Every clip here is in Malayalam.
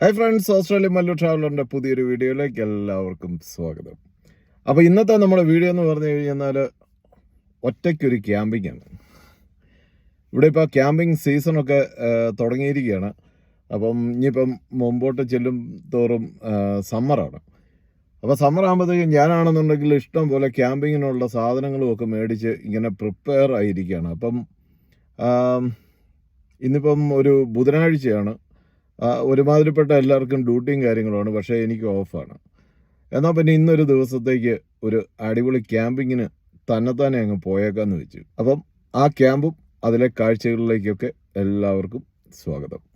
ഹായ് ഫ്രണ്ട്സ് ഓസ്ട്രേലിയ മല്ലു ട്രാവലറിന്റെ പുതിയൊരു വീഡിയോയിലേക്ക് എല്ലാവർക്കും സ്വാഗതം. അപ്പോൾ ഇന്നത്തെ നമ്മുടെ വീഡിയോ എന്ന് പറഞ്ഞു കഴിഞ്ഞാൽ ഒറ്റയ്ക്കൊരു ക്യാമ്പിംഗ് ആണ്. ഇവിടെ ഇപ്പോൾ ക്യാമ്പിംഗ് സീസണൊക്കെ തുടങ്ങിയിരിക്കുകയാണ്. അപ്പം ഇനിയിപ്പം മുമ്പോട്ട് ചെല്ലും തോറും സമ്മറാണ് അപ്പോൾ സമ്മർ ആകുമ്പോഴത്തേക്കും ഞാനാണെന്നുണ്ടെങ്കിൽ ഇഷ്ടം പോലെ ക്യാമ്പിങ്ങിനുള്ള സാധനങ്ങളും ഒക്കെ മേടിച്ച് ഇങ്ങനെ പ്രിപ്പയർ ആയിരിക്കുകയാണ്. അപ്പം ഇന്നിപ്പം ഒരു ബുധനാഴ്ചയാണ്. ഒരുമാതിരിപ്പെട്ട എല്ലാവർക്കും ഡ്യൂട്ടിയും കാര്യങ്ങളുമാണ് പക്ഷേ എനിക്ക് ഓഫാണ്. എന്നാൽ പിന്നെ ഇന്നൊരു ദിവസത്തേക്ക് ഒരു അടിപൊളി ക്യാമ്പിങ്ങിന് തന്നെത്താനെ അങ്ങ് പോയേക്കാന്ന് വെച്ചു. അപ്പം ആ ക്യാമ്പും അതിലെ കാഴ്ചകളിലേക്കൊക്കെ എല്ലാവർക്കും സ്വാഗതം.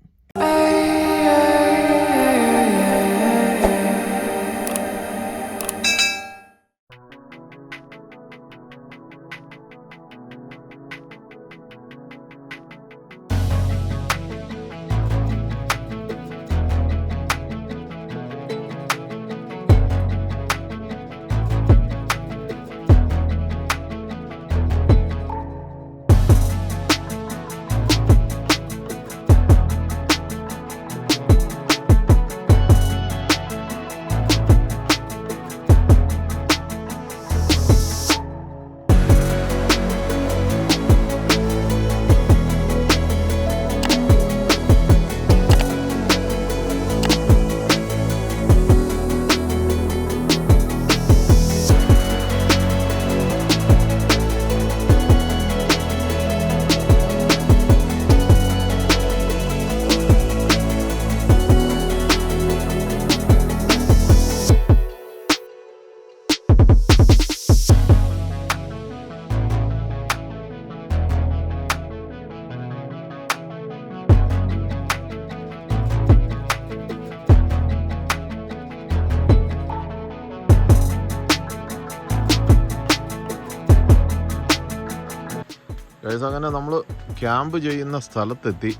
ക്യാമ്പ് ചെയ്യുന്ന സ്ഥലത്തെത്തി.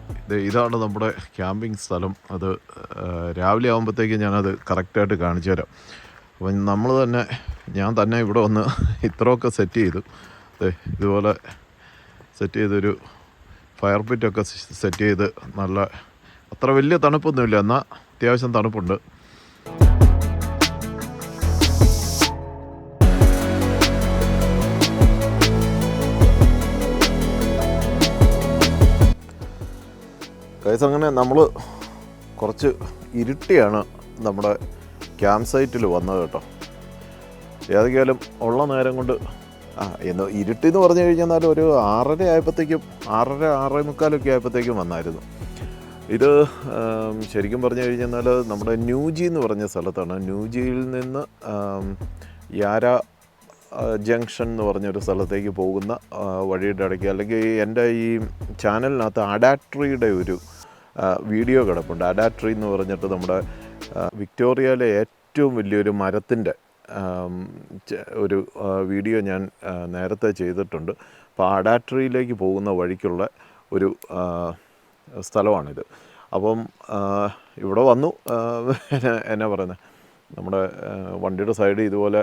ഇതാണ് നമ്മുടെ ക്യാമ്പിംഗ് സ്ഥലം. അത് രാവിലെ ആകുമ്പോഴത്തേക്ക് ഞാനത് കറക്റ്റായിട്ട് കാണിച്ചു തരാം. അപ്പം നമ്മൾ തന്നെ ഞാൻ തന്നെ ഇവിടെ വന്ന് ഇത്രയൊക്കെ സെറ്റ് ചെയ്തു. ഇതുപോലെ സെറ്റ് ചെയ്തൊരു ഫയർ പിറ്റൊക്കെ സെറ്റ് ചെയ്ത് നല്ല അത്ര വലിയ തണുപ്പൊന്നുമില്ല. എന്നാൽ അത്യാവശ്യം തണുപ്പുണ്ട്. കൈസ് അങ്ങനെ നമ്മൾ കുറച്ച് ഇരുട്ടിയാണ് നമ്മുടെ ക്യാമ്പ് സൈറ്റിൽ വന്നത് കേട്ടോ. ഏതൊക്കെയാലും ഉള്ള നേരം കൊണ്ട് ആ എന്ന് ഇരുട്ടി എന്ന് പറഞ്ഞു കഴിഞ്ഞാൽ ഒരു ആറര ആയപ്പോഴത്തേക്കും ആറര ആറേ മുക്കാലൊക്കെ ആയപ്പോഴത്തേക്കും വന്നായിരുന്നു. ഇത് ശരിക്കും പറഞ്ഞു കഴിഞ്ഞാൽ നമ്മുടെ ന്യൂജി എന്ന് പറഞ്ഞ സ്ഥലത്താണ്. ന്യൂജിയിൽ നിന്ന് യാര ജംഗ്ഷൻ എന്ന് പറഞ്ഞൊരു സ്ഥലത്തേക്ക് പോകുന്ന വഴിയുടെ ഇടയ്ക്ക് അല്ലെങ്കിൽ എന്റെ ഈ ചാനലിനകത്ത് അഡാട്രിയുടെ ഒരു വീഡിയോ കിടപ്പുണ്ട്. അഡാട്രി എന്ന് പറഞ്ഞിട്ട് നമ്മുടെ വിക്ടോറിയയിലെ ഏറ്റവും വലിയൊരു മരത്തിന്റെ ഒരു വീഡിയോ ഞാൻ നേരത്തെ ചെയ്തിട്ടുണ്ട്. അപ്പോൾ അഡാട്രിയിലേക്ക് പോകുന്ന വഴിക്കുള്ള ഒരു സ്ഥലമാണിത്. അപ്പം ഇവിടെ വന്നു. എന്നാ പറയുന്നത് നമ്മുടെ വണ്ടിയുടെ സൈഡ് ഇതുപോലെ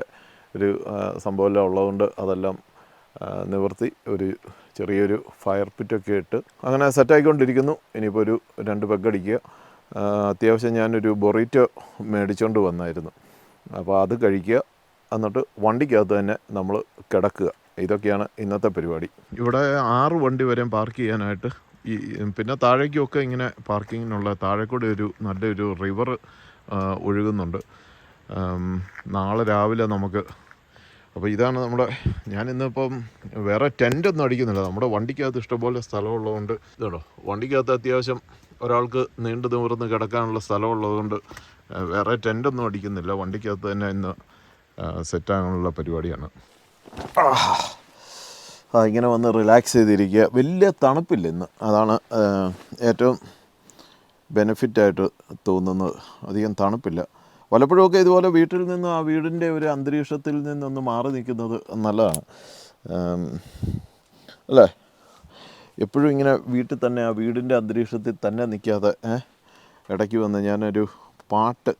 ഒരു സംഭവമെല്ലാം ഉള്ളതുകൊണ്ട് അതെല്ലാം നിവർത്തി ഒരു ചെറിയൊരു ഫയർ പിറ്റൊക്കെ ഇട്ട് അങ്ങനെ സെറ്റായിക്കൊണ്ടിരിക്കുന്നു ഇനിയിപ്പോൾ ഒരു രണ്ട് പെഗടിക്കുക അത്യാവശ്യം ഞാനൊരു ബൊറീറ്റോ മേടിച്ചുകൊണ്ട് വന്നായിരുന്നു. അപ്പോൾ അത് കഴിക്കുക. എന്നിട്ട് വണ്ടിക്കകത്ത് തന്നെ നമ്മൾ കിടക്കുക. ഇതൊക്കെയാണ് ഇന്നത്തെ പരിപാടി. ഇവിടെ ആറ് വണ്ടി വരെ പാർക്ക് ചെയ്യാനായിട്ട് ഈ പിന്നെ താഴേക്കൊക്കെ ഇങ്ങനെ പാർക്കിങ്ങിനുള്ള താഴെ കൂടെ ഒരു നല്ലൊരു റിവർ ഒഴുകുന്നുണ്ട്. നാളെ രാവിലെ നമുക്ക് അപ്പോൾ ഇതാണ് നമ്മുടെ ഞാനിന്നിപ്പം വേറെ ടെന്റ് ഒന്നും അടിക്കുന്നില്ല. നമ്മുടെ വണ്ടിക്കകത്ത് ഇഷ്ടംപോലെ സ്ഥലമുള്ളതുകൊണ്ട് ഇതാണോ വണ്ടിക്കകത്ത് അത്യാവശ്യം ഒരാൾക്ക് നീണ്ടു നിവർന്ന് കിടക്കാനുള്ള സ്ഥലമുള്ളതുകൊണ്ട് വേറെ ടെന്റൊന്നും അടിക്കുന്നില്ല. വണ്ടിക്കകത്ത് തന്നെ ഇന്ന് സെറ്റാകാനുള്ള പരിപാടിയാണ്. ആ ഇങ്ങനെ വന്ന് റിലാക്സ് ചെയ്തിരിക്കുക. വലിയ തണുപ്പില്ല ഇന്ന്. അതാണ് ഏറ്റവും ബെനിഫിറ്റായിട്ട് തോന്നുന്നത്. അധികം തണുപ്പില്ല. പലപ്പോഴുമൊക്കെ ഇതുപോലെ വീട്ടിൽ നിന്ന് ആ വീടിന്റെ ഒരു അന്തരീക്ഷത്തിൽ നിന്നൊന്ന് മാറി നിൽക്കുന്നത് നല്ലതാണ്. അല്ലേ? എപ്പോഴും ഇങ്ങനെ വീട്ടിൽ തന്നെ ആ വീടിന്റെ അന്തരീക്ഷത്തിൽ തന്നെ നിൽക്കാതെ ഇടയ്ക്ക് വന്ന് ഞാനൊരു പാട്ട്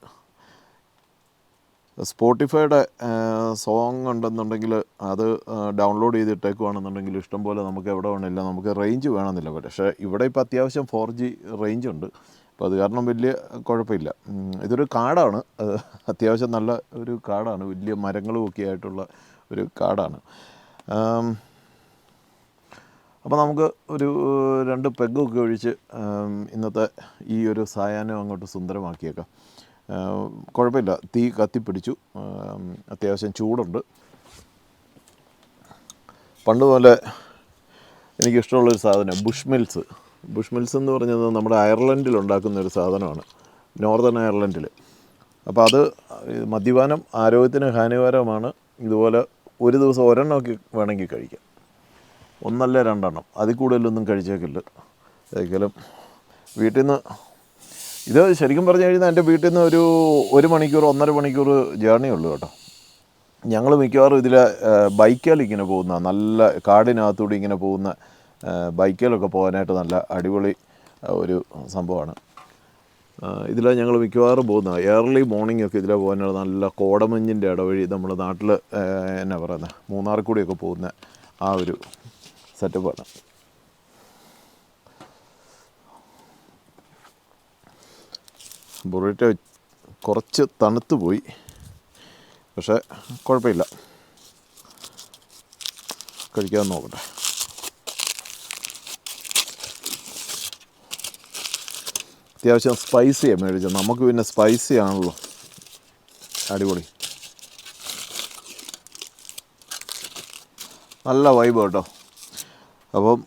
സ്പോട്ടിഫൈയുടെ സോങ് ഉണ്ടെന്നുണ്ടെങ്കിൽ അത് ഡൗൺലോഡ് ചെയ്തിട്ടേക്കുവാണെന്നുണ്ടെങ്കിൽ ഇഷ്ടംപോലെ നമുക്ക് എവിടെ വേണമില്ല നമുക്ക് റേഞ്ച് വേണമെന്നില്ല. പക്ഷേ ഇവിടെ ഇപ്പോൾ അത്യാവശ്യം ഫോർ ജി റേഞ്ച് ഉണ്ട്. അപ്പോൾ അത് കാരണം വലിയ കുഴപ്പമില്ല. ഇതൊരു കാടാണ്. അത് അത്യാവശ്യം നല്ല ഒരു കാടാണ്. വലിയ മരങ്ങളും ഒക്കെ ആയിട്ടുള്ള ഒരു കാടാണ്. അപ്പോൾ നമുക്ക് ഒരു രണ്ട് പെഗ്ഗൊക്കെ ഒഴിച്ച് ഇന്നത്തെ ഈ ഒരു സായാഹ്നം അങ്ങോട്ട് സുന്ദരമാക്കിയേക്കാം. കുഴപ്പമില്ല. തീ കത്തിപ്പിടിച്ചു. അത്യാവശ്യം ചൂടുണ്ട്. പണ്ട് പോലെ എനിക്കിഷ്ടമുള്ളൊരു സാധനം ബുഷ് മിൽസ് ബുഷ് മിൽസ് എന്ന് പറഞ്ഞത് നമ്മുടെ അയർലൻഡിൽ ഉണ്ടാക്കുന്ന ഒരു സാധനമാണ്. നോർത്തേൺ അയർലൻഡിൽ. അപ്പോൾ അത് മദ്യപാനം ആരോഗ്യത്തിന് ഹാനികരമാണ്. ഇതുപോലെ ഒരു ദിവസം ഒരെണ്ണമൊക്കെ വേണമെങ്കിൽ കഴിക്കാം. ഒന്നല്ല രണ്ടെണ്ണം. അതിൽ കൂടുതലൊന്നും കഴിച്ചേക്കില്ല. ഒരിക്കലും വീട്ടിൽ നിന്ന് ഇത് ശരിക്കും പറഞ്ഞു കഴിഞ്ഞാൽ എന്റെ വീട്ടിൽ നിന്ന് ഒരു ഒരു മണിക്കൂർ ഒന്നര മണിക്കൂർ ജേർണി ഉള്ളൂ കേട്ടോ. ഞങ്ങൾ മിക്കവാറും ഇതിൽ ബൈക്കാൽ ഇങ്ങനെ പോകുന്ന നല്ല കാടിനകത്തൂടി ഇങ്ങനെ പോകുന്ന ബൈക്കിലൊക്കെ പോകാനായിട്ട് നല്ല അടിപൊളി ഒരു സംഭവമാണ്. ഇതിലാണ് ഞങ്ങൾ മിക്കവാറും പോകുന്നത്. ഏർലി മോർണിംഗ് ഒക്കെ ഇതിലെ പോകാനുള്ള നല്ല കോടമഞ്ഞിന്റെ ഇടവഴി നമ്മുടെ നാട്ടിൽ എന്നാ പറയുന്നത് മൂന്നാറിൽ കൂടിയൊക്കെ പോകുന്ന ആ ഒരു സെറ്റപ്പാണ്. ബുറേറ്റ കുറച്ച് തണുത്തു പോയി പക്ഷേ കുഴപ്പമില്ല. കഴിക്കാൻ നോക്കട്ടെ. അത്യാവശ്യം സ്പൈസിയാണ് മേടിച്ചത്. നമുക്ക് പിന്നെ സ്പൈസി ആണല്ലോ. അടിപൊളി. നല്ല വൈബ് കേട്ടോ. അപ്പം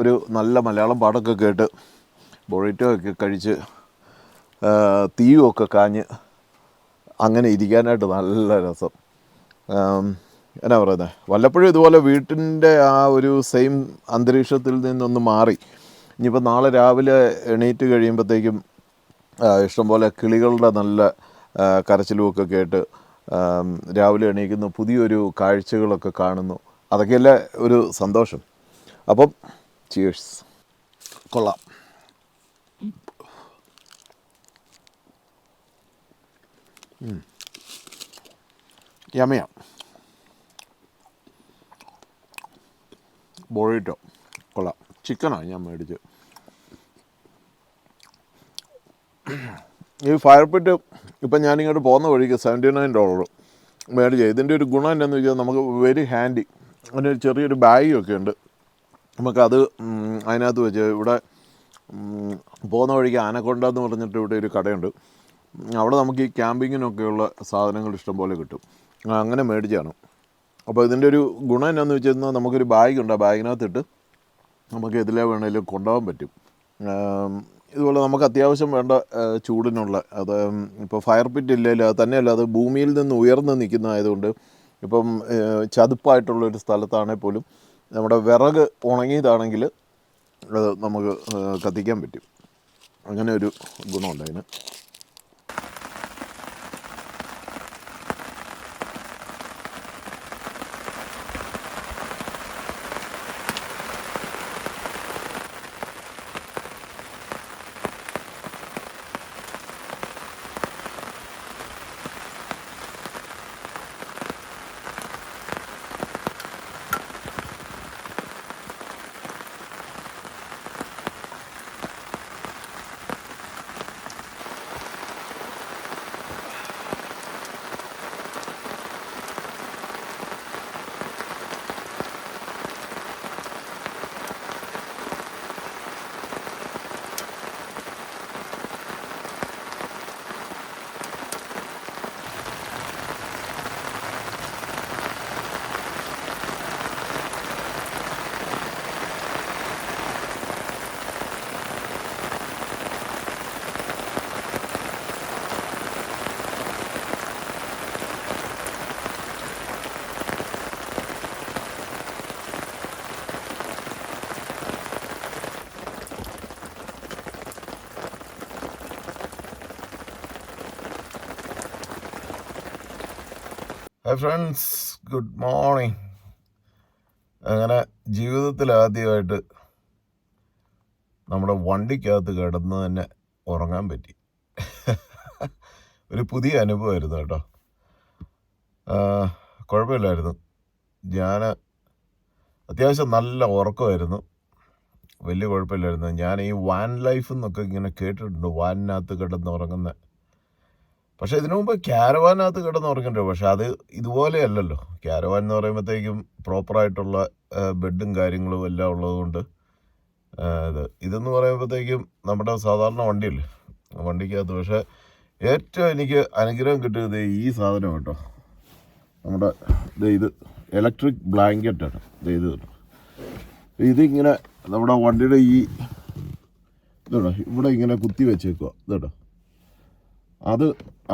ഒരു നല്ല മലയാളം പാടൊക്കെ കേട്ട് ബൊറിറ്റോ ഒക്കെ കഴിച്ച് തീയുമൊക്കെ കാഞ്ഞ് അങ്ങനെ ഇരിക്കാനായിട്ട് നല്ല രസം. എന്നാ പറയുന്നത് വല്ലപ്പോഴും ഇതുപോലെ വീട്ടിന്റെ ആ ഒരു സെയിം അന്തരീക്ഷത്തിൽ നിന്നൊന്ന് മാറി. ഇനിയിപ്പോൾ നാളെ രാവിലെ എണീറ്റ് കഴിയുമ്പോഴത്തേക്കും ഇഷ്ടംപോലെ കിളികളുടെ നല്ല കരച്ചിലുമൊക്കെ കേട്ട് രാവിലെ എണീക്കുന്നു പുതിയൊരു കാഴ്ചകളൊക്കെ കാണുന്നു. അതൊക്കെയല്ലേ ഒരു സന്തോഷം. അപ്പം ചിയേഴ്സ് കൊള്ളാം. യമയാണ് ബോളിറ്റോ കൊള്ളാം. ചിക്കനാണ് ഞാൻ മേടിച്ച് ഈ ഫയർ പിറ്റ് ഇപ്പം ഞാനിങ്ങോട്ട് പോകുന്ന വഴിക്ക് സെവന്റി നയൻ ഡോളർ മേടിച്ച ഇതിന്റെ ഒരു ഗുണം എന്താണെന്ന് വെച്ചാൽ നമുക്ക് വെരി ഹാൻഡി അതിനൊരു ചെറിയൊരു ബാഗൊക്കെ ഉണ്ട്. നമുക്കത് അതിനകത്ത് വെച്ച് ഇവിടെ പോകുന്ന വഴിക്ക് ആനക്കൊണ്ട എന്ന് പറഞ്ഞിട്ട് ഇവിടെ ഒരു കടയുണ്ട്. അവിടെ നമുക്ക് ഈ ക്യാമ്പിങ്ങിനൊക്കെയുള്ള സാധനങ്ങൾ ഇഷ്ടം പോലെ കിട്ടും. അങ്ങനെ മേടിച്ചാണ് അപ്പോൾ ഇതിന്റെ ഒരു ഗുണം എന്നാന്ന് വെച്ച് കഴിഞ്ഞാൽ നമുക്കൊരു ബാഗുണ്ട് ആ ബാഗിനകത്തിട്ട് നമുക്ക് എതിലെ വേണേലും കൊണ്ടുപോകാൻ പറ്റും. ഇതുപോലെ നമുക്ക് അത്യാവശ്യം വേണ്ട ചൂടിനുള്ള. അത് ഇപ്പോൾ ഫയർ പിറ്റ് ഇല്ലല്ലോ തന്നെയല്ല അത് ഭൂമിയിൽ നിന്ന് ഉയർന്ന് നിൽക്കുന്നതായതുകൊണ്ട് ഇപ്പം ചതുപ്പായിട്ടുള്ളൊരു സ്ഥലത്താണെങ്കിൽ പോലും നമ്മുടെ വിറക് ഉണങ്ങിയതാണെങ്കിൽ അത് നമുക്ക് കത്തിക്കാൻ പറ്റും. അങ്ങനെ ഒരു ഗുണമുണ്ട് അതിന്. ഹായ് ഫ്രണ്ട്സ് ഗുഡ് മോർണിംഗ് അങ്ങനെ ജീവിതത്തിൽ ആദ്യമായിട്ട് നമ്മുടെ വണ്ടിക്കകത്ത് കിടന്ന് തന്നെ ഉറങ്ങാൻ പറ്റി. ഒരു പുതിയ അനുഭവമായിരുന്നു കേട്ടോ. കുഴപ്പമില്ലായിരുന്നു. ഞാൻ അത്യാവശ്യം നല്ല ഉറക്കമായിരുന്നു. വലിയ കുഴപ്പമില്ലായിരുന്നു. ഞാൻ ഈ വാൻ ലൈഫ് എന്നൊക്കെ ഇങ്ങനെ കേട്ടിട്ടുണ്ട്. വാനിനകത്ത് കിടന്നുറങ്ങുന്ന പക്ഷെ ഇതിനു മുമ്പ് ക്യാരവാനകത്ത് കിടന്നുറങ്ങണ്ടേ പക്ഷെ അത് ഇതുപോലെയല്ലല്ലോ. ക്യാരവാൻ എന്ന് പറയുമ്പോഴത്തേക്കും പ്രോപ്പറായിട്ടുള്ള ബെഡും കാര്യങ്ങളും എല്ലാം ഉള്ളതുകൊണ്ട് ഇത് ഇതെന്ന് പറയുമ്പോഴത്തേക്കും നമ്മുടെ സാധാരണ വണ്ടിയല്ലേ? വണ്ടിക്കകത്ത്. പക്ഷേ ഏറ്റവും എനിക്ക് അനുഗ്രഹം കിട്ടിയത് ഈ സാധനം കേട്ടോ. നമ്മുടെ ഇത് ഇലക്ട്രിക് ബ്ലാങ്കറ്റാണ് ഇത് കേട്ടോ ഇതിങ്ങനെ നമ്മുടെ വണ്ടിയുടെ ഈ ഇതോട്ടോ ഇവിടെ ഇങ്ങനെ കുത്തി വെച്ചേക്കുക ഇതോട്ടോ അത്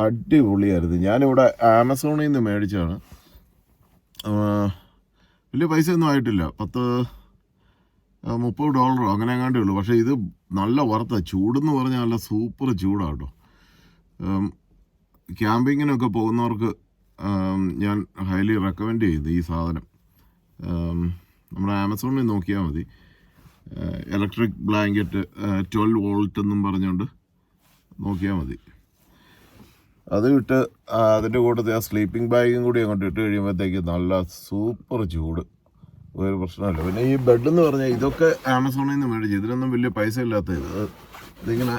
അടിപൊളിയായിരുന്നു. ഞാനിവിടെ ആമസോണിൽ നിന്ന് മേടിച്ചാണ് വലിയ പൈസ ഒന്നും ആയിട്ടില്ല. പത്ത് മുപ്പത് ഡോളറോ അങ്ങനെ എങ്ങാണ്ടേ ഉള്ളൂ. പക്ഷേ ഇത് നല്ല വറുത്ത ചൂടെന്ന് പറഞ്ഞാൽ നല്ല സൂപ്പർ ചൂടാണ് കേട്ടോ. ക്യാമ്പിങ്ങിനൊക്കെ പോകുന്നവർക്ക് ഞാൻ ഹൈലി റെക്കമെൻഡ് ചെയ്യുന്നു ഈ സാധനം. നമ്മുടെ ആമസോണിൽ നോക്കിയാൽ മതി. ഇലക്ട്രിക് ബ്ലാങ്കറ്റ് ട്വൽവ് വോൾട്ട് എന്നും പറഞ്ഞുകൊണ്ട് നോക്കിയാൽ മതി. അത് ഇട്ട് അതിന്റെ കൂട്ടത്തിൽ ആ സ്ലീപ്പിംഗ് ബാഗും കൂടി അങ്ങോട്ട് ഇട്ട് കഴിയുമ്പോഴത്തേക്ക് നല്ല സൂപ്പർ ചൂട്. ഒരു പ്രശ്നമല്ല. പിന്നെ ഈ ബെഡ് എന്ന് പറഞ്ഞാൽ ഇതൊക്കെ ആമസോണിൽ നിന്ന് മേടിച്ചു ഇതിനൊന്നും വലിയ പൈസ ഇല്ലാത്ത ഇത്. ഇതിങ്ങനെ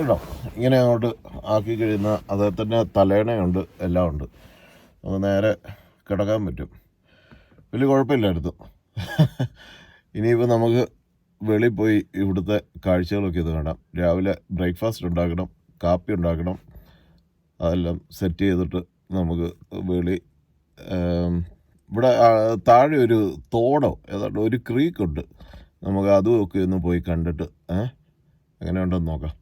ഉണ്ടോ ഇങ്ങനെ അങ്ങോട്ട് ആക്കി കഴിയുന്ന അതേ തന്നെ തലേണയുണ്ട് എല്ലാം ഉണ്ട്. അത് നേരെ കിടക്കാൻ പറ്റും. വലിയ കുഴപ്പമില്ലായിരുന്നു. ഇനിയിപ്പോൾ നമുക്ക് വെളിയിൽ പോയി ഇവിടുത്തെ കാഴ്ചകളൊക്കെ ഇത് കാണാം. രാവിലെ ബ്രേക്ക്ഫാസ്റ്റ് ഉണ്ടാക്കണം കാപ്പി ഉണ്ടാക്കണം അതെല്ലാം സെറ്റ് ചെയ്തിട്ട് നമുക്ക് വെളി ഇവിടെ താഴെ ഒരു തോടോ ഏതാണ്ട് ഒരു ക്രീക്കുണ്ട് നമുക്ക് അതും ഒക്കെ ഒന്ന് പോയി കണ്ടിട്ട് ഏഹ് എങ്ങനെയുണ്ടെന്ന് നോക്കാം.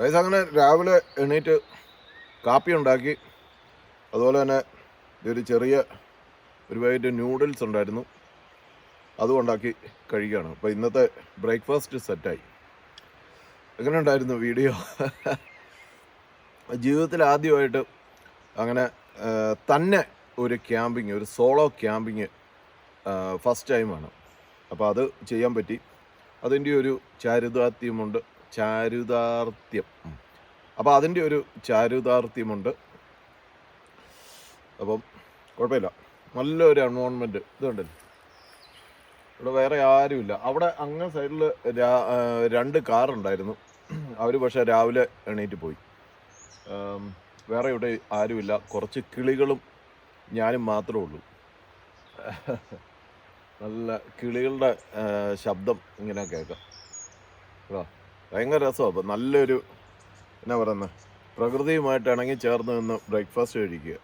ഗൈസ് അങ്ങനെ രാവിലെ എണീറ്റ് കാപ്പി ഉണ്ടാക്കി. അതുപോലെ തന്നെ ഒരു ചെറിയ ഒരു വൈകിട്ട് ന്യൂഡിൽസ് ഉണ്ടായിരുന്നു. അതും ഉണ്ടാക്കി കഴിക്കുകയാണ്. അപ്പോൾ ഇന്നത്തെ ബ്രേക്ക്ഫാസ്റ്റ് സെറ്റായി എങ്ങനെ ഉണ്ടായിരുന്നു വീഡിയോ ജീവിതത്തിൽ ആദ്യമായിട്ട് അങ്ങനെ തന്നെ ഒരു ക്യാമ്പിങ് ഒരു സോളോ ക്യാമ്പിങ് ഫസ്റ്റ് ടൈമാണ് അപ്പോൾ അത് ചെയ്യാൻ പറ്റി. അതിന്റെ ഒരു ചാരുതാർത്ഥ്യമുണ്ട് ചാരുതാർത്ഥ്യം ഉം. അപ്പോൾ അതിന്റെ ഒരു ചാരുദാർത്ഥ്യമുണ്ട് അപ്പം കുഴപ്പമില്ല. നല്ലൊരു എൻവോൺമെന്റ് ഇതുണ്ടല്ലോ ഇവിടെ വേറെ ആരുമില്ല. അവിടെ അങ്ങ് സൈഡിൽ രണ്ട് കാറുണ്ടായിരുന്നു അവർ പക്ഷേ രാവിലെ എണീറ്റ് പോയി. വേറെ ഇവിടെ ആരുമില്ല. കുറച്ച് കിളികളും ഞാനും മാത്രമേ ഉള്ളൂ. നല്ല കിളികളുടെ ശബ്ദം ഇങ്ങനെ കേൾക്കാം. കേട്ടോ? ഭയങ്കര രസമാണ് അപ്പം നല്ലൊരു എന്നാ പറയുന്നത് പ്രകൃതിയുമായിട്ട് ഇണങ്ങി ചേർന്ന് നിന്ന് ബ്രേക്ക്ഫാസ്റ്റ് കഴിക്കുക.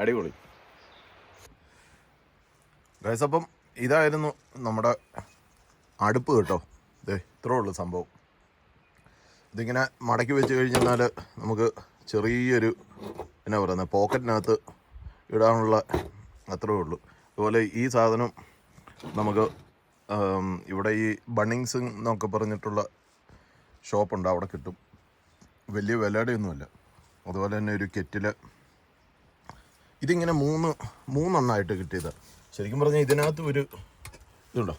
അടിപൊളി. ഗൈസ് അപ്പം ഇതായിരുന്നു നമ്മുടെ അടുപ്പ് കേട്ടോ. ഇതേ ഇത്രേ ഉള്ളൂ സംഭവം. ഇതിങ്ങനെ മടക്കി വെച്ച് കഴിഞ്ഞാൽ നമുക്ക് ചെറിയൊരു എന്നാ പറയുന്നത് പോക്കറ്റിനകത്ത് ഇടാനുള്ള അത്രേ ഉള്ളൂ. അതുപോലെ ഈ സാധനം നമുക്ക് ഇവിടെ ഈ ബണ്ണിങ്സ് എന്നൊക്കെ പറഞ്ഞിട്ടുള്ള ഷോപ്പുണ്ട് അവിടെ കിട്ടും. വലിയ വിലയുടെയൊന്നുമല്ല. അതുപോലെ തന്നെ ഒരു കെറ്റിൽ ഇതിങ്ങനെ മൂന്ന് മൂന്നെണ്ണമായിട്ട് കിട്ടിയത്. ശരിക്കും പറഞ്ഞാൽ ഇതിനകത്ത് ഒരു ഇതുണ്ടോ?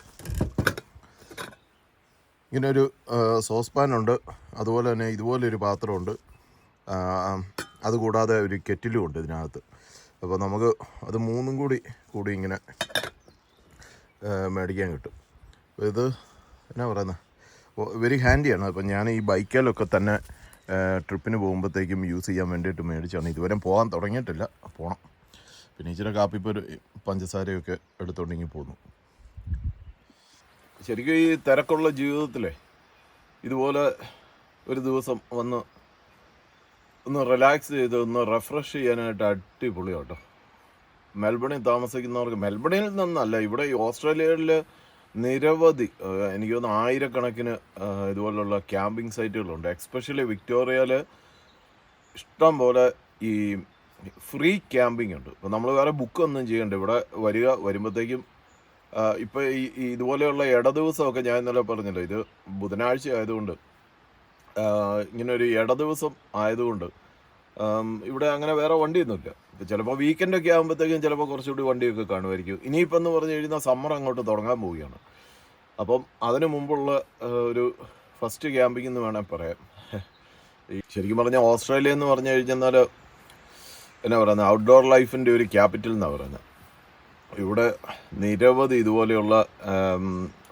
ഇങ്ങനെ ഒരു സോസ് പാൻ ഉണ്ട് അതുപോലെ തന്നെ ഇതുപോലൊരു പാത്രമുണ്ട്. അതുകൂടാതെ ഒരു കെറ്റിലും ഉണ്ട് ഇതിനകത്ത്. അപ്പോൾ നമുക്ക് അത് മൂന്നും കൂടി കൂടി ഇങ്ങനെ മേടിക്കാൻ കിട്ടും. ഇത് എന്നാ പറയുന്നത് വെരി ഹാൻഡിയാണ് അപ്പം ഞാൻ ഈ ബൈക്കിലൊക്കെ തന്നെ ട്രിപ്പിന് പോകുമ്പോഴത്തേക്കും യൂസ് ചെയ്യാൻ വേണ്ടിയിട്ട് മേടിച്ചാണ് ഇതുവരെ പോകാൻ തുടങ്ങിയിട്ടില്ല. പോകണം പിന്നെ ഇച്ചിരി ഒരു പഞ്ചസാരയൊക്കെ എടുത്തുകൊണ്ടെങ്കിൽ പോന്നു. ശരിക്കും ഈ തിരക്കുള്ള ജീവിതത്തിലെ ഇതുപോലെ ഒരു ദിവസം വന്ന് ഒന്ന് റിലാക്സ് ചെയ്ത് ഒന്ന് റെഫ്രഷ് ചെയ്യാനായിട്ട് അടിപൊളിയാട്ടോ. മെൽബണിൽ താമസിക്കുന്നവർക്ക് മെൽബണിൽ നിന്നല്ല ഇവിടെ ഈ ഓസ്ട്രേലിയയിൽ നിരവധി എനിക്ക് തോന്നുന്നു ആയിരക്കണക്കിന് ഇതുപോലുള്ള ക്യാമ്പിംഗ് സൈറ്റുകളുണ്ട്. എക്സ്പെഷ്യലി വിക്ടോറിയയിൽ ഇഷ്ടം പോലെ ഈ ഫ്രീ ക്യാമ്പിംഗ് ഉണ്ട്. അപ്പോൾ നമ്മൾ വേറെ ബുക്ക് ഒന്നും ചെയ്യണ്ട. ഇവിടെ വരിക വരുമ്പോഴത്തേക്കും ഇപ്പോൾ ഈ ഇതുപോലെയുള്ള ഇട ദിവസമൊക്കെ ഞാൻ ഇന്നലെ പറഞ്ഞല്ലോ ഇത് ബുധനാഴ്ച ആയതുകൊണ്ട് ഇങ്ങനെ ഒരു ഇട ദിവസം ആയതുകൊണ്ട് ഇവിടെ അങ്ങനെ വേറെ വണ്ടിയൊന്നുമില്ല. ഇപ്പം ചിലപ്പോൾ വീക്കെൻഡൊക്കെ ആകുമ്പോഴത്തേക്കും ചിലപ്പോൾ കുറച്ചുകൂടി വണ്ടിയൊക്കെ കാണുമായിരിക്കും. ഇനിയിപ്പം എന്ന് പറഞ്ഞു കഴിഞ്ഞാൽ സമ്മർ അങ്ങോട്ട് തുടങ്ങാൻ പോവുകയാണ്. അപ്പം അതിനു മുമ്പുള്ള ഒരു ഫസ്റ്റ് ക്യാമ്പിംഗ് എന്ന് വേണമെങ്കിൽ പറയാം. ശരിക്കും പറഞ്ഞാൽ ഓസ്ട്രേലിയ എന്ന് പറഞ്ഞു കഴിഞ്ഞാൽ എന്നാ പറയുന്നത് ഔട്ട്ഡോർ ലൈഫിന്റെ ഒരു ക്യാപിറ്റൽ എന്നാണ് പറയുന്നത് ഇവിടെ നിരവധി ഇതുപോലെയുള്ള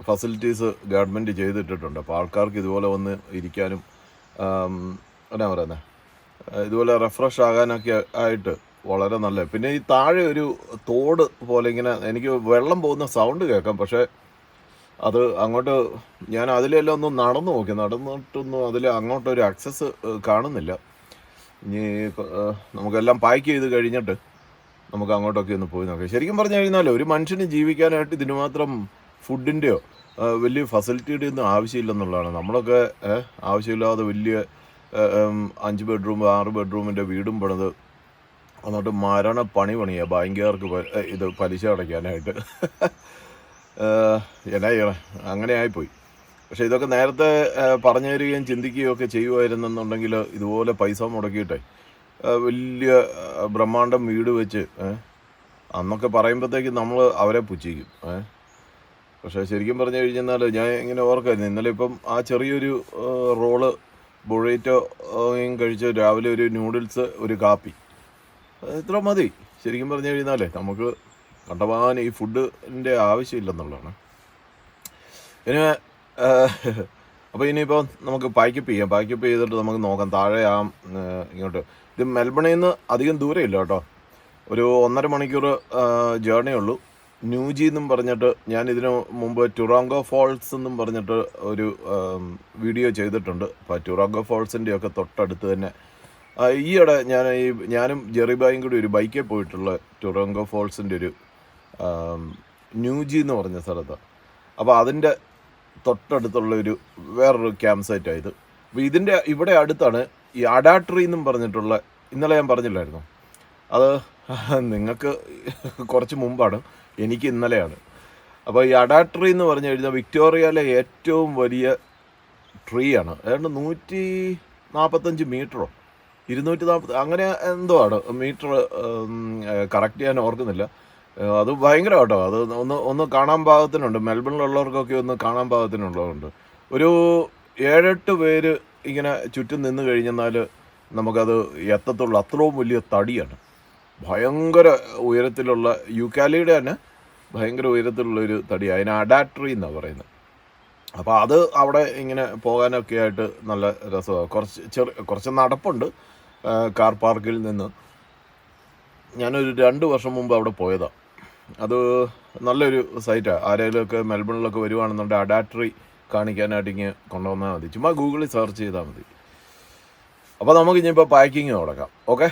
ഫെസിലിറ്റീസ് ഗവൺമെന്റ് ചെയ്തിട്ടിട്ടുണ്ട്. അപ്പോൾ ആൾക്കാർക്ക് ഇതുപോലെ വന്ന് ഇരിക്കാനും എന്നാ പറയുന്നത് ഇതുപോലെ റെഫ്രഷ് ആകാനൊക്കെ ആയിട്ട് വളരെ നല്ല. പിന്നെ ഈ താഴെ ഒരു തോട് പോലെ ഇങ്ങനെ എനിക്ക് വെള്ളം പോകുന്ന സൗണ്ട് കേൾക്കാം. പക്ഷേ അത് അങ്ങോട്ട് ഞാൻ അതിലെല്ലാം ഒന്ന് നടന്നു നോക്കി. നടന്നിട്ടൊന്നും അതിൽ അങ്ങോട്ടൊരു ആക്സസ് കാണുന്നില്ല. ഇനി നമുക്കെല്ലാം പാക്ക് ചെയ്ത് കഴിഞ്ഞിട്ട് നമുക്ക് അങ്ങോട്ടൊക്കെ ഒന്ന് പോയി നോക്കാം. ശരിക്കും പറഞ്ഞു കഴിഞ്ഞാൽ ഒരു മനുഷ്യന് ജീവിക്കാനായിട്ട് ഇതിന് മാത്രം ഫുഡിന്റെയോ വലിയ ഫെസിലിറ്റിയുടെ ഒന്നും ആവശ്യമില്ലെന്നുള്ളതാണ്. നമ്മളൊക്കെ ആവശ്യമില്ലാതെ വലിയ അഞ്ച് ബെഡ്റൂം ആറ് ബെഡ്റൂമിന്റെ വീടും പണിത് എന്നിട്ട് മരണ പണി പണിയ. ബാങ്കുകാർക്ക് ഇത് പലിശ അടയ്ക്കാനായിട്ട്. എന്നാ ചെയ്യണേ? അങ്ങനെ ആയിപ്പോയി. പക്ഷേ ഇതൊക്കെ നേരത്തെ പറഞ്ഞു തരികയും ചിന്തിക്കുകയും ഒക്കെ ചെയ്യുമായിരുന്നെന്നുണ്ടെങ്കിൽ ഇതുപോലെ പൈസ മുടക്കിയിട്ടെ വലിയ ബ്രഹ്മാണ്ടം വീട് വെച്ച് അന്നൊക്കെ പറയുമ്പോഴത്തേക്കും നമ്മൾ അവരെ പുച്ഛിക്കും പക്ഷെ ശരിക്കും പറഞ്ഞു കഴിഞ്ഞാൽ ഞാൻ ഇങ്ങനെ ഓർക്കായിരുന്നു. ഇന്നലെ ഇപ്പം ആ ചെറിയൊരു റോൾ ബൊഴേറ്റോയും കഴിച്ച് രാവിലെ ഒരു നൂഡിൽസ് ഒരു കാപ്പി. ഇത്ര മതി? ശരിക്കും പറഞ്ഞു കഴിഞ്ഞാലേ നമുക്ക് കണ്ടമാനം ഈ ഫുഡിന്റെ ആവശ്യമില്ലെന്നുള്ളതാണ്. ഇനി അപ്പോൾ ഇനിയിപ്പോൾ നമുക്ക് പാക്കപ്പ് ചെയ്യാം. പാക്കപ്പ് ചെയ്തിട്ട് നമുക്ക് നോക്കാം. താഴെ ആ ഇങ്ങോട്ട്. ഇത് മെൽബണിൽ നിന്ന് അധികം ദൂരമില്ല കേട്ടോ. ഒരു ഒന്നര മണിക്കൂർ ജേർണി ഉള്ളൂ. ന്യൂജി എന്നും പറഞ്ഞിട്ട് ഞാൻ ഇതിനു മുമ്പ് ടുറാങ്കോ ഫോൾസ് എന്നും പറഞ്ഞിട്ട് ഒരു വീഡിയോ ചെയ്തിട്ടുണ്ട്. അപ്പോൾ ടുറാങ്കോ ഫോൾസിന്റെയൊക്കെ തൊട്ടടുത്ത് തന്നെ ഈയിടെ ഞാൻ ഈ ഞാനും ജെറി ജെറിബായും കൂടി ഒരു ബൈക്കിൽ പോയിട്ടുള്ള ടൊറോങ്കോ ഫോൾസിന്റെ ഒരു ന്യൂജി എന്ന് പറഞ്ഞ സ്ഥലത്താണ് അപ്പോൾ അതിന്റെ തൊട്ടടുത്തുള്ള ഒരു വേറൊരു ക്യാമ്പ് സൈറ്റ് ആയത് അപ്പോൾ ഇതിന്റെ ഇവിടെ അടുത്താണ് ഈ അഡാട്രി എന്നും പറഞ്ഞിട്ടുള്ള ഇന്നലെ ഞാൻ പറഞ്ഞില്ലായിരുന്നു? അത് നിങ്ങൾക്ക് കുറച്ച് മുമ്പാണ് എനിക്ക് ഇന്നലെയാണ്. അപ്പോൾ ഈ അഡാട്രി എന്ന് പറഞ്ഞു കഴിഞ്ഞാൽ വിക്ടോറിയയിലെ ഏറ്റവും വലിയ ട്രീ ആണ് ഏതാണ്ട് നൂറ്റി നാൽപ്പത്തഞ്ച് മീറ്ററോ? ഇരുന്നൂറ്റി നാൽപ്പത് അങ്ങനെ എന്തോ ആണ്. മീറ്റർ കറക്റ്റ് ചെയ്യാൻ ഓർക്കുന്നില്ല. അത് ഭയങ്കര കേട്ടോ അത് ഒന്ന് ഒന്ന് കാണാൻ പാകത്തിനുണ്ട്. മെൽബണിലുള്ളവർക്കൊക്കെ ഒന്ന് കാണാൻ പാകത്തിനുള്ളതുണ്ട്. ഒരു ഏഴെട്ട് പേര് ഇങ്ങനെ ചുറ്റും നിന്ന് കഴിഞ്ഞെന്നാൽ നമുക്കത് എത്തത്തുള്ള. അത്രയും വലിയ തടിയാണ്. ഭയങ്കര ഉയരത്തിലുള്ള യുക്കാലിയുടെ തന്നെ ഭയങ്കര ഉയരത്തിലുള്ള ഒരു തടി. അതിന് അഡാട്രി എന്നാണ് പറയുന്നത്. അപ്പോൾ അത് അവിടെ ഇങ്ങനെ പോകാനൊക്കെ ആയിട്ട് നല്ല രസമാണ്. കുറച്ച് ചെറിയ കുറച്ച് നടപ്പുണ്ട്. കാർ പാർക്കിൽ നിന്ന്. ഞാനൊരു രണ്ട് വർഷം മുമ്പ് അവിടെ പോയതാണ് അത് നല്ലൊരു സൈറ്റാണ് ആരെങ്കിലുമൊക്കെ മെൽബണിലൊക്കെ വരുവാണെന്നുണ്ടെങ്കിൽ അഡാപ്റ്ററി കാണിക്കാനായിട്ട് ഇങ്ങനെ കൊണ്ടുവന്നാൽ മതി. ചുമ്മാ ഗൂഗിളിൽ സെർച്ച് ചെയ്താൽ മതി. അപ്പോൾ നമുക്ക് ഇനിയിപ്പോൾ പാക്കിങ് തുടങ്ങാം. ഓക്കെ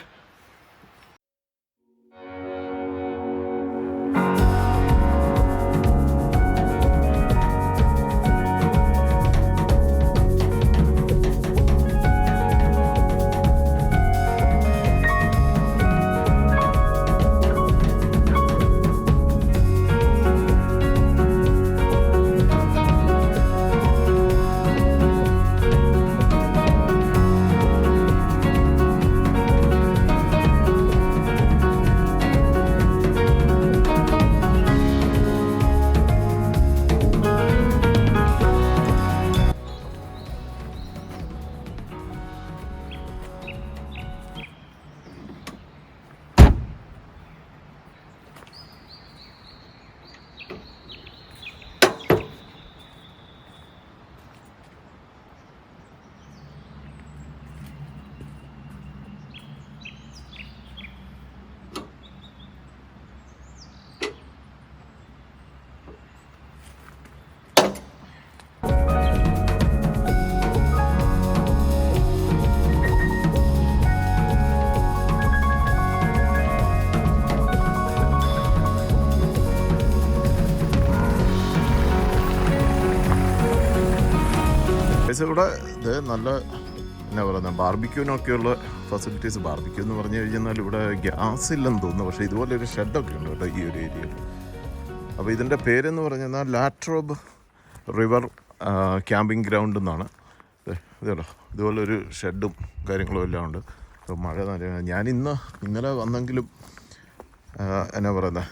ഇവിടെ ഇത് നല്ല എന്നാ പറയുന്നത് ബാർബിക്യൂനൊക്കെയുള്ള ഫെസിലിറ്റീസ് ബാർബിക്യൂ എന്ന് പറഞ്ഞു കഴിഞ്ഞാൽ ഇവിടെ ഗ്യാസ് ഇല്ലെന്ന് തോന്നുന്നു. പക്ഷേ ഇതുപോലെ ഒരു ഷെഡൊക്കെ ഉണ്ട് കേട്ടോ ഈ ഒരു ഏരിയയിൽ. അപ്പോൾ ഇതിന്റെ പേരെന്ന് പറഞ്ഞാൽ ലാട്രോബ് റിവർ ക്യാമ്പിംഗ് ഗ്രൗണ്ട് എന്നാണ്. ദേ, ഇതുപോലൊരു ഷെഡും കാര്യങ്ങളും എല്ലാം ഉണ്ട്. അപ്പോൾ മഴ നല്ല ഞാൻ ഇന്ന് ഇന്നലെ വന്നെങ്കിലും എന്നാ പറയുന്നത്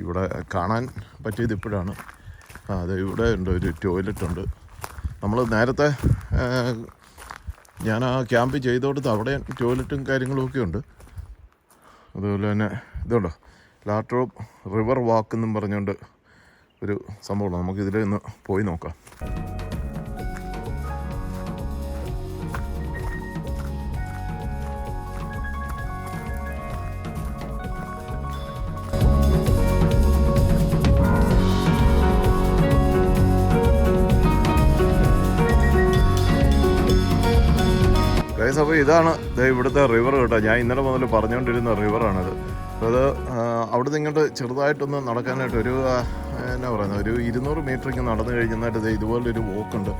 ഇവിടെ കാണാൻ പറ്റിയത് ഇപ്പോഴാണ്. അതെ ഇവിടെ ഉണ്ട് ഒരു ടോയ്ലറ്റ് ഉണ്ട്. നമ്മൾ നേരത്തെ ഞാൻ ആ ക്യാമ്പ് ചെയ്തോടത്ത് അവിടെ ടോയ്ലറ്റും കാര്യങ്ങളും ഒക്കെ ഉണ്ട്. അതുപോലെ തന്നെ ഇതുണ്ടോ ലാട്രോപ്പ് റിവർ വാക്ക് എന്നും പറഞ്ഞുകൊണ്ട് ഒരു സംഭവമാണ് നമുക്കിതിൽ ഒന്ന് പോയി നോക്കാം. ഇതാണ് ഇവിടുത്തെ റിവർ കേട്ടോ. ഞാൻ ഇന്നലെ മുതൽ പറഞ്ഞുകൊണ്ടിരുന്ന റിവറാണിത് അത് അവിടെ അവിടുന്ന് ഇങ്ങോട്ട് ചെറുതായിട്ടൊന്ന് നടക്കാനായിട്ട് ഒരു എന്നാ പറയുന്നത് ഒരു ഇരുന്നൂറ് മീറ്റർ ഇങ്ങനെ നടന്നു കഴിഞ്ഞാൽ ഇതുപോലൊരു വോക്കുണ്ട്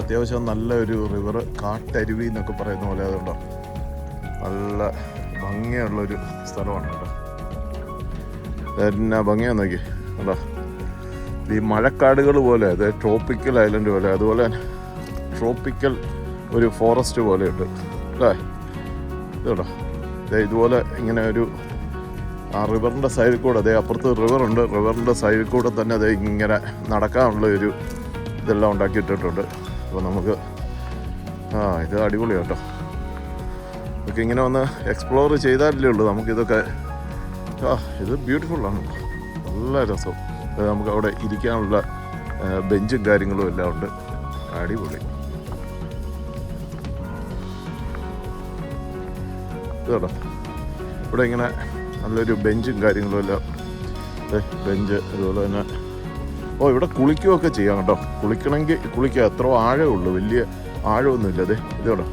അത്യാവശ്യം നല്ല ഒരു റിവർ കാട്ടരുവി എന്നൊക്കെ പറയുന്ന പോലെ അതുണ്ടോ. നല്ല ഭംഗിയുള്ളൊരു സ്ഥലമാണ് കേട്ടോ. എന്നാ ഭംഗിയാന്ന് നോക്കി. കേട്ടോ ഈ മഴക്കാടുകൾ പോലെ അതായത് ട്രോപ്പിക്കൽ ഐലൻഡ് പോലെ അതുപോലെ ട്രോപ്പിക്കൽ ഒരു ഫോറസ്റ്റ് പോലെയുണ്ട്. അല്ലേ? ഇതുണ്ടോ? ദേ ഇതുപോലെ ഇങ്ങനെ ഒരു ആ റിവറിന്റെ സൈഡിൽ കൂടെ അതേ അപ്പുറത്ത് റിവറുണ്ട് റിവറിന്റെ സൈഡിൽ കൂടെ തന്നെ അതേ ഇങ്ങനെ നടക്കാനുള്ള ഒരു ഇതെല്ലാം ഉണ്ടാക്കിയിട്ടിട്ടുണ്ട്. അപ്പോൾ നമുക്ക് ആ ഇത് അടിപൊളി കേട്ടോ. നമുക്ക് ഇങ്ങനെ ഒന്ന് എക്സ്പ്ലോർ ചെയ്താലല്ലേ ഉള്ളൂ നമുക്കിതൊക്കെ ആ ഇത് ബ്യൂട്ടിഫുള്ളാണ് നല്ല രസം. അത് നമുക്ക് അവിടെ ഇരിക്കാനുള്ള ബെഞ്ചും കാര്യങ്ങളും എല്ലാം ഉണ്ട്. അടിപൊളി. ഇതോടാ ഇവിടെ ഇങ്ങനെ നല്ലൊരു ബെഞ്ചും കാര്യങ്ങളും എല്ലാം. ബെഞ്ച് അതുപോലെ തന്നെ. ഓ ഇവിടെ കുളിക്കുകയൊക്കെ ചെയ്യാം കേട്ടോ. കുളിക്കണമെങ്കിൽ കുളിക്കുക എത്ര ആഴമേ ഉള്ളൂ. വലിയ ആഴമൊന്നുമില്ല. അതെ ഇതോടെ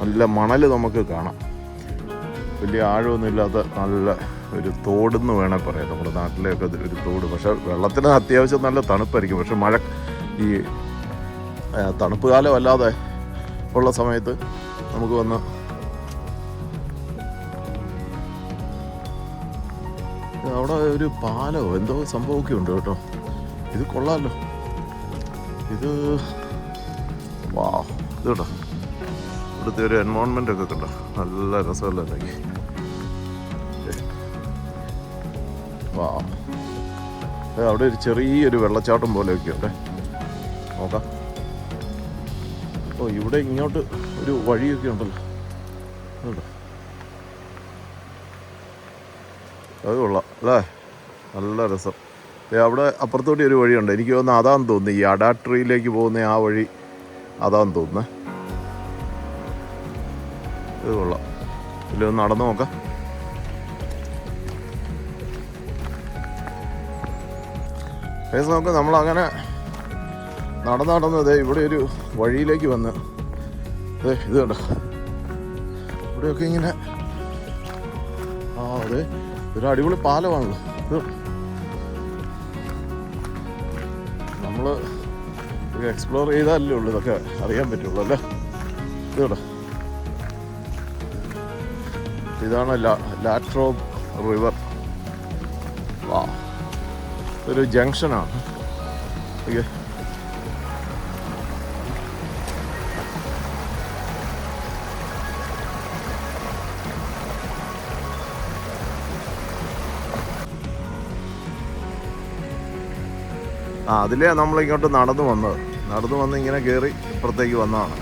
നല്ല മണൽ നമുക്ക് കാണാം. വലിയ ആഴമൊന്നും ഇല്ലാത്ത നല്ല ഒരു തോടെന്ന് വേണേൽ പറയാം. നമ്മുടെ നാട്ടിലെയൊക്കെ ഒരു തോട്. പക്ഷെ വെള്ളത്തിന് അത്യാവശ്യം നല്ല തണുപ്പായിരിക്കും. പക്ഷെ മഴ ഈ തണുപ്പ് കാലം അല്ലാതെ ഉള്ള സമയത്ത് നമുക്ക് വന്ന് അവിടെ ഒരു പാലോ എന്തോ സംഭവമൊക്കെ ഉണ്ട് കേട്ടോ. ഇത് കൊള്ളാമല്ലോ ഇത് വാ ഇത് കേട്ടോ ഇവിടുത്തെ ഒരു എൻവോൺമെന്റ് ഒക്കെ കണ്ടോ? നല്ല രസമല്ലേ വാ. അവിടെ ഒരു ചെറിയൊരു വെള്ളച്ചാട്ടം പോലെയൊക്കെ ഉണ്ട്. നോക്കാം. ഓ ഇവിടെ ഇങ്ങോട്ട് ഒരു വഴിയൊക്കെ ഉണ്ടല്ലോ. അതുകൊള്ള അത് കൊള്ളാം. അല്ലേ? നല്ല രസം. അവിടെ അപ്പുറത്തോട്ട് ഒരു വഴിയുണ്ട്. എനിക്ക് തോന്നുന്നു അതാന്ന് തോന്നുന്നു. ഈ അഡാട്രിയിലേക്ക് പോകുന്ന ആ വഴി അതാന്ന് തോന്നുന്നത് ഇത് കൊള്ളാം. ഇതിലൊന്ന് നടന്നു നോക്കാം. കേസ് നമുക്ക് നമ്മളങ്ങനെ നടന്ന് നടന്ന് ദേ ഇവിടെ ഒരു വഴിയിലേക്ക് വന്ന്. ദേ ഇത് കണ്ടോ? ഇവിടെയൊക്കെ ഇങ്ങനെ ആ അതെ. ഒരു അടിപൊളി പാലമാണല്ലോ. ഇത് എക്സ്പ്ലോർ ചെയ്താലല്ലേ ഉള്ളൂ ഇതൊക്കെ അറിയാൻ പറ്റുള്ളൂ അല്ലേ? ഇത് ഇതാണ് ലാ ലാട്രോ റിവർ. വാ. ഒരു ജംഗ്ഷനാണ്. ഓക്കെ. ആ അതിലേ നമ്മൾ ഇങ്ങോട്ട് നടന്നു വന്നത് നടന്നു വന്ന് ഇങ്ങനെ കയറി ഇപ്പുറത്തേക്ക് വന്നതാണ്.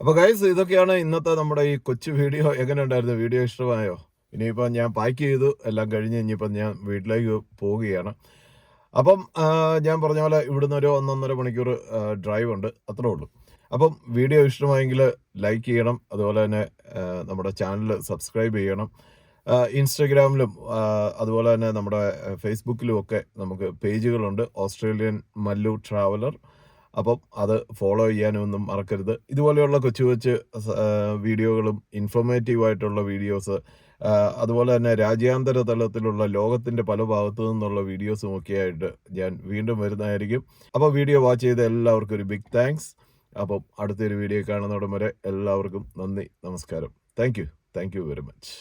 അപ്പോൾ ഗൈസ് ഇതൊക്കെയാണ് ഇന്നത്തെ നമ്മുടെ ഈ കൊച്ചു വീഡിയോ. എങ്ങനെ ഉണ്ടായിരുന്നു വീഡിയോ ഇഷ്ടമായോ? ഇനിയിപ്പോൾ ഞാൻ പാക്ക് ചെയ്തു എല്ലാം കഴിഞ്ഞ് ഇനിയിപ്പോൾ ഞാൻ വീട്ടിലേക്ക് പോവുകയാണ്. അപ്പം ഞാൻ പറഞ്ഞ പോലെ ഇവിടുന്ന് ഒരു ഒന്നൊന്നര മണിക്കൂർ ഡ്രൈവ് ഉണ്ട്. അത്രേ ഉള്ളൂ. അപ്പം വീഡിയോ ഇഷ്ടമായെങ്കിൽ ലൈക്ക് ചെയ്യണം. അതുപോലെ തന്നെ നമ്മുടെ ചാനൽ സബ്സ്ക്രൈബ് ചെയ്യണം. ഇൻസ്റ്റഗ്രാമിലും അതുപോലെ തന്നെ നമ്മുടെ ഫേസ്ബുക്കിലും ഒക്കെ നമുക്ക് പേജുകളുണ്ട് ഓസ്ട്രേലിയൻ മല്ലു ട്രാവലർ അപ്പം അത് ഫോളോ ചെയ്യാനൊന്നും മറക്കരുത്. ഇതുപോലെയുള്ള കൊച്ചു കൊച്ചു വീഡിയോകളും ഇൻഫോർമേറ്റീവ് ആയിട്ടുള്ള വീഡിയോസ് അതുപോലെ തന്നെ രാജ്യാന്തര തലത്തിലുള്ള ലോകത്തിന്റെ പല ഭാഗത്തു നിന്നുള്ള വീഡിയോസും ഒക്കെ ആയിട്ട് ഞാൻ വീണ്ടും വരുന്നതായിരിക്കും. അപ്പോൾ വീഡിയോ വാച്ച് ചെയ്ത എല്ലാവർക്കും ഒരു ബിഗ് താങ്ക്സ് അപ്പം അടുത്തൊരു വീഡിയോ കാണുന്നവിടം വരെ എല്ലാവർക്കും നന്ദി നമസ്കാരം. Thank you thank you very much